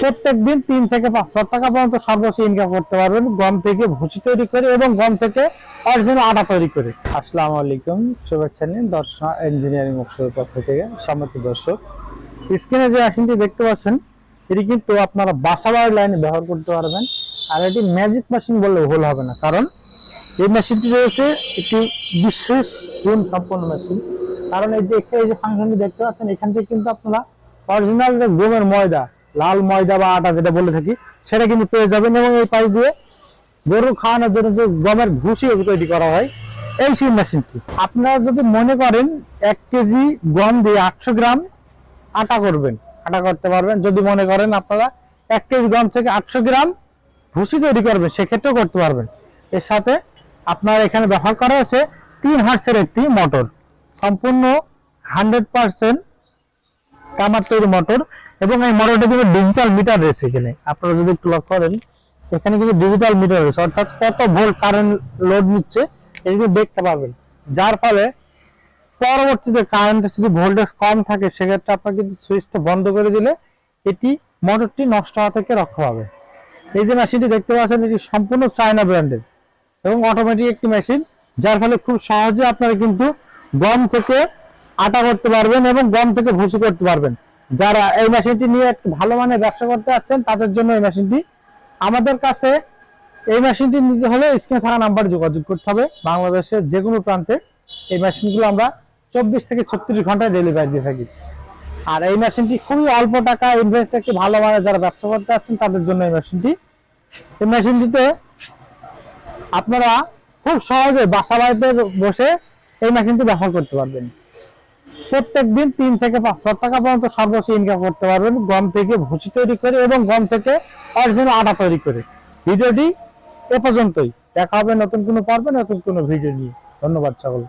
প্রত্যেক দিন তিন থেকে পাঁচশো টাকা পর্যন্ত সর্বোচ্চ ইনকাম করতে পারবেন। গম থেকে ভুসি তৈরি করে এবং গম থেকে অরিজিনাল আটা তৈরি করে। আসসালামু আলাইকুম, শুভেচ্ছা নিন দর্শক ইঞ্জিনিয়ারিং মকসদের পক্ষ থেকে সম্মত দর্শক। স্ক্রিনে যে মেশিনটি দেখতে পাচ্ছেন, এটি কিন্তু আপনারা বাসা বাড়ির লাইনে ব্যবহার করতে পারবেন। আর এটি ম্যাজিক মেশিন বললে ভুল হবে না, কারণ এই মেশিনটি রয়েছে একটি বিশেষ গুণ সম্পন্ন মেশিন কারণ এই যে এই যে ফাংশনটি দেখতে পাচ্ছেন, এখান থেকে কিন্তু আপনারা অরিজিনাল যে গমের ময়দা লাল ময়দা বা আটা যেটা বলে থাকি, সেটা কিন্তু পেয়ে যাবেন এবং এই পাশ দিয়ে গরু খাওয়ানোর জন্য যে গমের ভুসি তৈরি করা হয়, এই সেই মেশিনটি। আপনারা যদি মনে করেন এক কেজি গম দিয়ে আটশো গ্রাম আটা করবেন, আটা করতে পারবেন। যদি মনে করেন আপনারা এক কেজি গম থেকে আটশো গ্রাম ভুসি তৈরি করবেন, সেক্ষেত্রেও করতে পারবেন। এর সাথে আপনার এখানে ব্যবহার করা হয়েছে তিন হার্সের একটি মোটর। সম্পূর্ণ হান্ড্রেড পার্সেন্ট কামার তৈরি মোটর। এবং এই মোটরটা কিন্তু ডিজিটাল মিটার রয়েছে এখানে। আপনারা যদি একটু লক্ষ্য করেন, এখানে কিন্তু ডিজিটাল মিটার রয়েছে। অর্থাৎ কত ভোল্ট কারেন্ট লোড নিচ্ছে, এটা দেখতে পাবেন। যার ফলে পরবর্তীতে কারেন্টের যদি ভোল্টেজ কম থাকে, সেক্ষেত্রে আপনার কিন্তু সুইচটা বন্ধ করে দিলে এটি মোটরটি নষ্ট হওয়া থেকে রক্ষা পাবে। এই যে মেশিনটি দেখতে পাচ্ছেন, এটি সম্পূর্ণ চায়না ব্র্যান্ডের এবং অটোমেটিক একটি মেশিন যার ফলে খুব সহজে আপনারা কিন্তু গম থেকে আটা করতে পারবেন এবং গম থেকে ভুসি করতে পারবেন। যারা এই মেশিনটি নিয়ে ভালো মানের ব্যবসা করতে যাচ্ছেন তাদের জন্য এই মেশিনটি। আমাদের কাছে এই মেশিনটি নিতে হলে স্ক্রিনে থাকা নাম্বারে যোগাযোগ করতে হবে। বাংলাদেশের যে কোনো প্রান্তে এই মেশিনগুলো আমরা চব্বিশ থেকে ছত্রিশ ঘন্টায় ডেলিভারি দিয়ে থাকি। আর এই মেশিনটি খুবই অল্প টাকা ইনভেস্ট একটি ভালো মানের যারা ব্যবসা করতে আসছেন, তাদের জন্য এই মেশিনটি। এই মেশিনটিতে আপনারা খুব সহজে বাসা বাড়িতে বসে এই মেশিনটি ব্যবহার করতে পারবেন। প্রত্যেক দিন তিন থেকে পাঁচ পাঁচশো টাকা পর্যন্ত সর্বোচ্চ ইনকাম করতে পারবেন। গম থেকে ভুসি তৈরি করে এবং গম থেকে অরিজিনাল আটা তৈরি করে। ভিডিওটি এ পর্যন্তই। দেখা হবে নতুন কোনো পর্বে, নতুন কোনো ভিডিও নিয়ে। ধন্যবাদ সকল